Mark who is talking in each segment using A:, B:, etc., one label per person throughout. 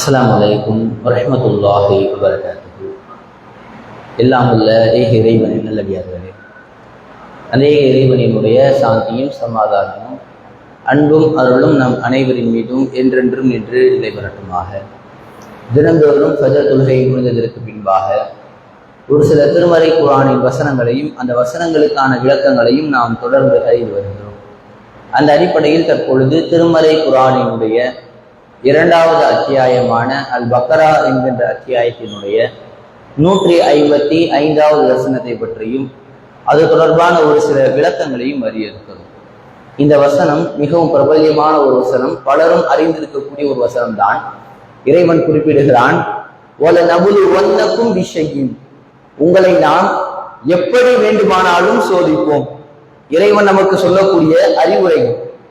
A: அஸ்லாம் வலைக்கும் வரமத்துல்லாஹி வபரகாத்துஹு எல்லாம் உள்ள ஏக இறைவனின் நல்லடியார்களே. அநேக இறைவனினுடைய சாந்தியும் சமாதானமும் அன்பும் அருளும் நம் அனைவரின் மீதும் என்றென்றும் நின்று நிலைபெறட்டுமாக. தினந்தோறும் ஃபஜர் தொழுகை முடிந்ததற்கு பின்பாக ஒரு சில திருமறை குரானின் வசனங்களையும் அந்த வசனங்களுக்கான விளக்கங்களையும் நாம் தொடர்ந்து அறிந்து வருகிறோம். அந்த அடிப்படையில் தற்பொழுது திருமறை குரானினுடைய இரண்டாவது அத்தியாயமான அல் பக்கரா என்கின்ற அத்தியாயத்தினுடைய நூற்றி ஐம்பத்தி ஐந்தாவது வசனத்தை பற்றியும் அது தொடர்பான ஒரு சில விளக்கங்களையும் அறிய இந்த வசனம் மிகவும் பிரபல்யமான ஒரு வசனம் பலரும் அறிந்திருக்கக்கூடிய ஒரு வசனம் தான் இறைவன் குறிப்பிடுகிறான் ஒல நபுலு ஒன்னக்கும் விஷயின் உங்களை நாம் எப்படி வேண்டுமானாலும் சோதிப்போம். இறைவன் நமக்கு சொல்லக்கூடிய அறிவுரை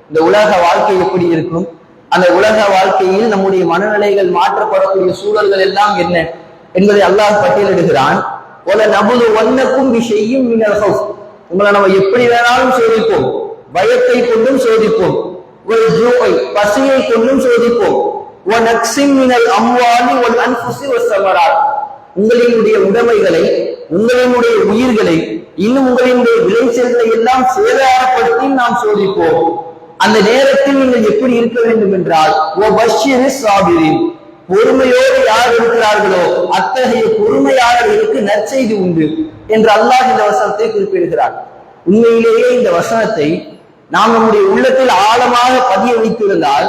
A: இந்த உலக வாழ்க்கை எப்படி இருக்கும்? அந்த உலக வாழ்க்கையில் நம்முடைய மனநிலைகள் மாற்றப்படக்கூடிய சூழல்கள் எல்லாம் என்ன என்பதை அல்லாஹ் பட்டியலிடுகிறான். ஒல நமது ஒன்னக்கும் விஷயம் உங்களை நம்ம எப்படி வேணாலும் சோதிப்போம். பயத்தை கொண்டும் சோதிப்போம். ஒரு ஜூவை பசியை கொண்டும் சோதிப்போம். உங்களினுடைய உடமைகளை உங்களினுடைய உயிர்களை இன்னும் உங்களினுடைய விளைச்சல்களை எல்லாம் சேதாரப்படுத்தி நாம் சோதிப்போம். அந்த நேரத்தில் நீங்கள் எப்படி இருக்க வேண்டும் என்றால் ஓ பஷீர் சாபிரின். பொறுமையோடு யார் இருக்கிறார்களோ அத்தகைய பொறுமையாளர்களுக்கு நற்செய்தி உண்டு என்று அல்லாஹ் இந்த வசனத்தை குறிப்பிடுகிறார். உண்மையிலேயே இந்த வசனத்தை நாம் நம்முடைய உள்ளத்தில் ஆழமாக பதிய வைத்திருந்தால்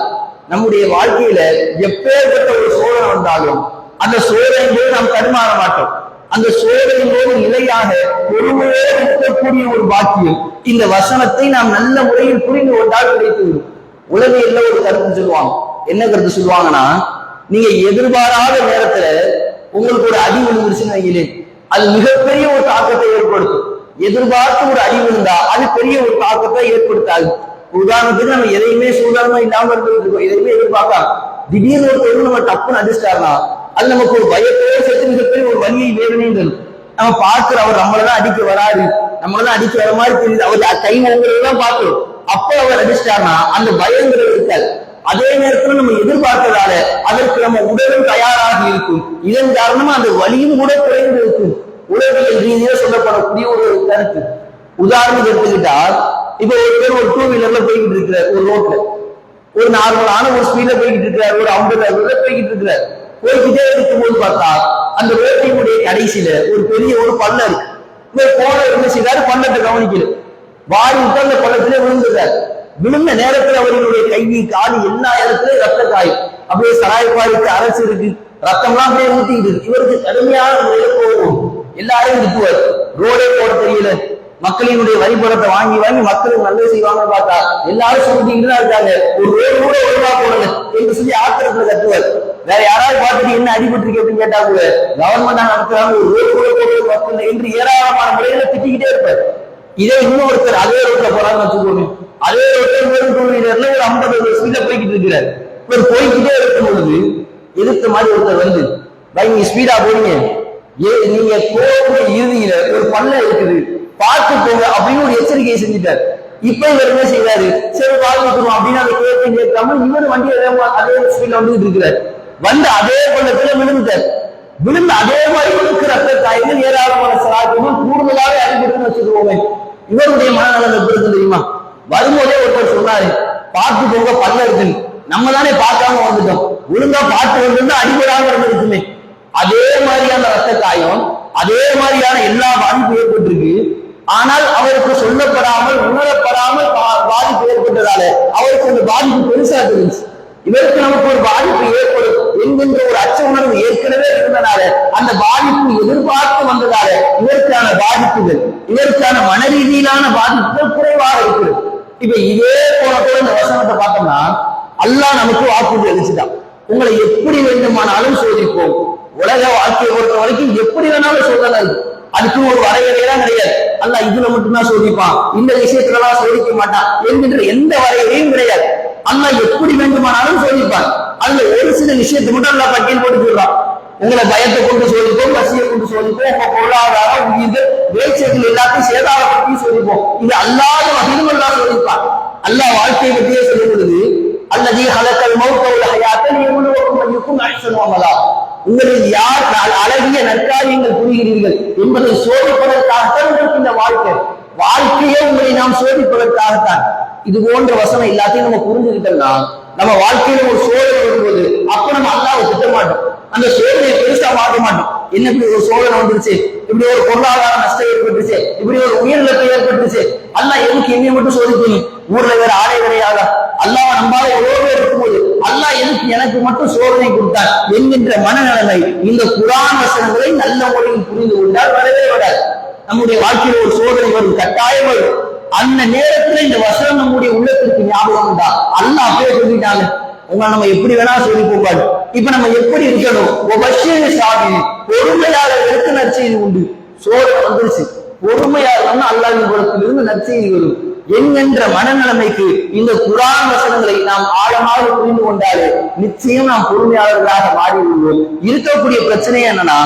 A: நம்முடைய வாழ்க்கையில எப்பேற்பட்ட ஒரு சோழன் வந்தாலும் அந்த சோழனையே நாம் தடுமாற மாட்டோம். அந்த சோதனையோடு நிலையாக பொறுமையோடு இருக்கக்கூடிய ஒரு பாக்கியம். இந்த வசனத்தை நாம் நல்ல முறையில் புரிந்து கொண்டால் கிடைத்துவிடும். எல்லாம் ஒரு கருத்து சொல்லுவாங்க. என்ன கருத்து சொல்லுவாங்கன்னா நீங்க எதிர்பாராத நேரத்துல உங்களுக்கு ஒரு அடி விழுந்துருச்சுன்னு வைங்களேன் அது மிகப்பெரிய ஒரு தாக்கத்தை ஏற்படுத்தும். எதிர்பார்த்து ஒரு அடி விழுந்தா அது பெரிய ஒரு தாக்கத்தை ஏற்படுத்தாது. உதாரணத்துக்கு நம்ம எதையுமே சூதானமா இல்லாம இருக்கோம். எதையுமே எதிர்பார்க்கலாம் திடீர்னு ஒரு பொருள் நம்ம டப்புன்னு அடிச்சிட்டாருனா அது நமக்கு ஒரு பயத்தோடு சேர்த்து மிகப்பெரிய ஒரு வலியை வேதனையும் தரும் நம்ம பார்க்கிற அவர் நம்மளதான் அடிக்க வராது நம்மளதான் அடிக்க வர மாதிரி தெரியுது. அவர் கை நோங்கிறதுதான் பார்க்கிறோம். அப்ப அவர் அடிச்சிட்டார்னா அந்த பயங்கிறது இருக்காது. அதே நேரத்துல நம்ம எதிர்பார்க்கிறதால அதற்கு நம்ம உடலும் தயாராக இருக்கும். இதன் காரணமா அந்த வலியும் கூட குறைந்து இருக்கும். உலகியல் ரீதியா சொல்லப்படக்கூடிய ஒரு கருத்து. உதாரணம் எடுத்துக்கிட்டால் இப்ப ஒரு பேர் ஒரு டூ வீலர்ல போய்கிட்டு இருக்கிறார் ஒரு ரோட்ல ஒரு நார்மலான ஒரு ஸ்பீட்ல போய்கிட்டு இருக்கிறார் ஒரு ஐம்பது அறுபதுல போய்கிட்டு இருக்கிறார். போய்கிட்டே இருக்கும்போது பார்த்தா அந்த ரோட்டினுடைய கடைசியில ஒரு பெரிய ஒரு பள்ளம் இருக்கு. இவர் போன என்ன செய்தாரு? பள்ளத்தை கவனிக்கல. வாரி விட்டு அந்த பள்ளத்திலே விழுந்துட்டார் விழுந்த நேரத்தில் அவர்களுடைய கை காலு எல்லா இடத்துலயும் ரத்த காய் அப்படியே சராய்ப்பாருக்கு அரசு இருக்கு. ரத்தம்லாம் அப்படியே ஊத்திக்கிட்டு இருக்கு. இவருக்கு கடுமையான முறையில போகும் எல்லாரையும் திட்டுவார். ரோடே போட தெரியல. மக்களினுடைய வரிபணத்தை வாங்கி வாங்கி மக்களுக்கு நல்லது செய்வாங்கன்னு பார்த்தா எல்லாரும் சொல்லிட்டு தான் இருக்காங்க. ஒரு ரோடு கூட சொல்லி ஆத்திரத்துல வேற யாராவது பார்த்துட்டு என்ன அடிபட்டு அப்படின்னு கேட்டா கூட கவர்மெண்ட் நடத்துறாங்க ஒரு ரோடு கூட போடுறது மக்கள் என்று ஏராளமான முறையில திட்டிக்கிட்டே இருப்பார். இதே இன்னொருத்தர் அதே ரோட்ல போறான்னு வச்சுக்கோங்க. அதே ரோட்ல ஒரு டூ வீலர்ல ஒரு ஐம்பது ஸ்பீட்ல போய்கிட்டு இருக்கிறார். இவர் போய்கிட்டே இருக்கும் பொழுது எதிர்த்த மாதிரி ஒருத்தர் வந்து பை நீங்க ஸ்பீடா போறீங்க. ஏ நீங்க போகிற இறுதியில ஒரு பள்ளம் இருக்குது. பார்த்து போங்க அப்படின்னு ஒரு எச்சரிக்கையை செஞ்சுட்டார். இப்ப இவர் என்ன செய்யறாரு சரி வாழ் பார்த்துக்கணும் அப்படின்னு அதை கேட்க கேட்காம இவர் வண்டி அதே ஸ்பீட்ல வந்துட்டு இருக்கிறார். வந்து அதே கொள்ளத்துல விழுந்துட்டார். விழுந்து அதே மாதிரி விழுக்கு ரத்த தாய்கள் ஏராளமான சலாக்கியமும் கூடுதலாக அடிபட்டுன்னு வச்சுக்கோங்க இவருடைய மனநலம் எப்படி இருக்கு தெரியுமா? வரும்போதே ஒருத்தர் சொன்னாரு பார்த்து போக பல்ல இருக்கு நம்ம தானே பார்க்காம வந்துட்டோம். ஒழுங்கா பார்த்து வந்திருந்தா அடிபடாம இருந்திருக்குமே. அதே மாதிரியான ரத்த காயம் அதே மாதிரியான எல்லா பாதிப்பு ஏற்பட்டிருக்கு. ஆனால் அவருக்கு சொல்லப்படாமல் உணரப்படாமல் பாதிப்பு ஏற்பட்டதால அவருக்கு அந்த பாதிப்பு பெருசா தெரிஞ்சு இவருக்கு நமக்கு ஒரு பாதிப்பு ஏற்படும் என்கின்ற ஒரு அச்ச உணர்வு ஏற்கனவே இருந்தனால அந்த பாதிப்பு எதிர்பார்த்து வந்ததால இவருக்கான பாதிப்புகள் இவருக்கான மன ரீதியிலான பாதிப்புகள் குறைவாக இருக்குது. இப்ப இதே போல கூட இந்த வசனத்தை பார்த்தோம்னா அல்லாஹ் நமக்கு வாக்குறுதி அளிச்சுட்டான். உங்களை எப்படி வேண்டுமானாலும் உலக வாழ்க்கையை பொறுத்த வரைக்கும் எப்படி வேணாலும் சோதனை அதுக்கு ஒரு வரையறையெல்லாம் கிடையாது. அல்ல இதுல மட்டும்தான் சோதிப்பான். இந்த விஷயத்துல எல்லாம் சோதிக்க மாட்டான் என்கின்ற எந்த வரையறையும் கிடையாது. அல்ல எப்படி வேண்டுமானாலும் சோதிப்பான். அதுல ஒரு சில விஷயத்தை மட்டும் அல்ல பட்டியல் போட்டு சொல்றான். உங்களை பயத்தை கொண்டு சோதிப்போம் பசியை கொண்டு சோதிப்போம் உங்க பொருளாதாரம் உயிர்கள் வேச்சர்கள் எல்லாத்தையும் சேதாரப்படுத்தி சோதிப்போம். இது அல்லாத வகையிலும் எல்லாம் சோதிப்பான். அல்ல வாழ்க்கையை பற்றியே சொல்லும் பொழுது அல்லது ஹலக்கல் மௌத்த உள்ள ஹயாத்தல் எவ்வளவு ஐயுக்கும் அஹ்சனு உங்களில் யார் அழகிய நற்காரியங்கள் புரிகிறீர்கள் என்பதை சோதிப்பதற்காகத்தான் உங்களுக்கு இந்த வாழ்க்கை. வாழ்க்கையே உங்களை நாம் சோதிப்பதற்காகத்தான். இது போன்ற வசனம் எல்லாத்தையும் நம்ம புரிஞ்சுக்கிட்டோம்னா நம்ம வாழ்க்கையில ஒரு சோதனை வரும்போது அப்ப நம்ம அல்லாவை திட்ட மாட்டோம். அந்த சோதனையை பெருசா பார்க்க மாட்டோம். என்ன இப்படி ஒரு சோதனை வந்துருச்சு? இப்படி ஒரு பொருளாதார நஷ்டம் ஏற்பட்டுச்சு இப்படி ஒரு உயிரிழப்பு ஏற்பட்டுச்சு அல்ல எதுக்கு என்னைய மட்டும் சோதிக்கணும் ஊர்ல வேற ஆடை கிடையாதா? அல்லாவை நம்பாத எவ்வளவு அல்லாஹ் எதுக்கு எனக்கு மட்டும் சோதனை கொடுத்தார் என்கின்ற மனநிலைமை இந்த குரான் வசனங்களை நல்ல முறையில் புரிந்து கொண்டால் வரவே வராது. நம்முடைய வாழ்க்கையில் ஒரு சோதனை வரும் கட்டாயம் வரும். அந்த நேரத்துல இந்த வசனம் நம்முடைய உள்ளத்திற்கு ஞாபகம் தான் அல்லாஹ் அப்படியே சொல்லிட்டாங்க. உங்களை நம்ம எப்படி வேணா சொல்லி போவாரு இப்ப நம்ம எப்படி இருக்கணும்? ஒவ்வொரு சாமி பொறுமையாளர்களுக்கு நற்செய்தி உண்டு. சோதனை வந்துருச்சு. பொறுமையாளர்னா அல்லாவின் புறத்திலிருந்து நற்செய்தி வரும். என்கின்ற மனநிலைமைக்கு இந்த குரான் வசனங்களை நாம் ஆழமாக புரிந்து கொண்டாலே நிச்சயம் நாம் பொறுமையாளர்களாக மாறிவிடுவோம். இருக்கக்கூடிய பிரச்சனை என்னன்னா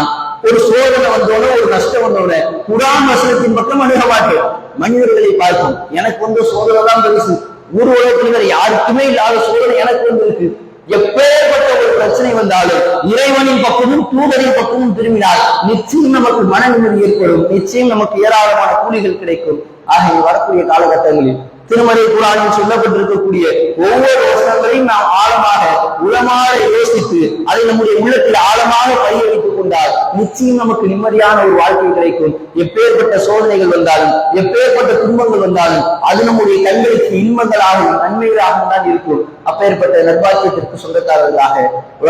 A: ஒரு சோதனை வந்தோட ஒரு நஷ்டம் வந்தோட குரான் வசனத்தின் பக்கம் அணுக மாட்டோம். மனிதர்களை பார்க்கும் எனக்கு வந்து சோதனை தான் பெருசு. ஊர் உலகத்தில் யாருக்குமே இல்லாத சோதனை எனக்கு வந்து இருக்கு எப்பேற்பட்ட ஒரு பிரச்சனை வந்தாலும் இறைவனின் பக்கமும் தூதரின் பக்கமும் திரும்பினால் நிச்சயம் நமக்கு மன நிம்மதி ஏற்படும். நிச்சயம் நமக்கு ஏராளமான கூலிகள் கிடைக்கும். ஆக இனி வரக்கூடிய காலகட்டங்களில் திருமறை குரானில் சொல்லப்பட்டிருக்கக்கூடிய ஒவ்வொரு வசனங்களையும் நாம் ஆழமாக உளமாக யோசித்து அதை நம்முடைய உள்ளத்தில் ஆழமாக பயிர வைத்துக் கொண்டால் நிச்சயம் நமக்கு நிம்மதியான ஒரு வாழ்க்கை கிடைக்கும். எப்பேற்பட்ட சோதனைகள் வந்தாலும் எப்பேற்பட்ட துன்பங்கள் வந்தாலும் அது நம்முடைய கண்களுக்கு இன்பங்களாகவும் நன்மைகளாகவும் தான் இருக்கும். அப்பேற்பட்ட நர்பாக்கியத்திற்கு சொந்தக்காரர்களாக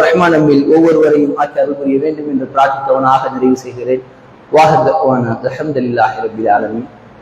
A: ரஹ்மான் நம்மில் ஒவ்வொருவரையும் ஆக்கி அருள் புரிய வேண்டும் என்று பிரார்த்தித்தவனாக நிறைவு செய்கிறேன். வாஹத் அஹமதுல்லாஹி ரபில் ஆலமின்.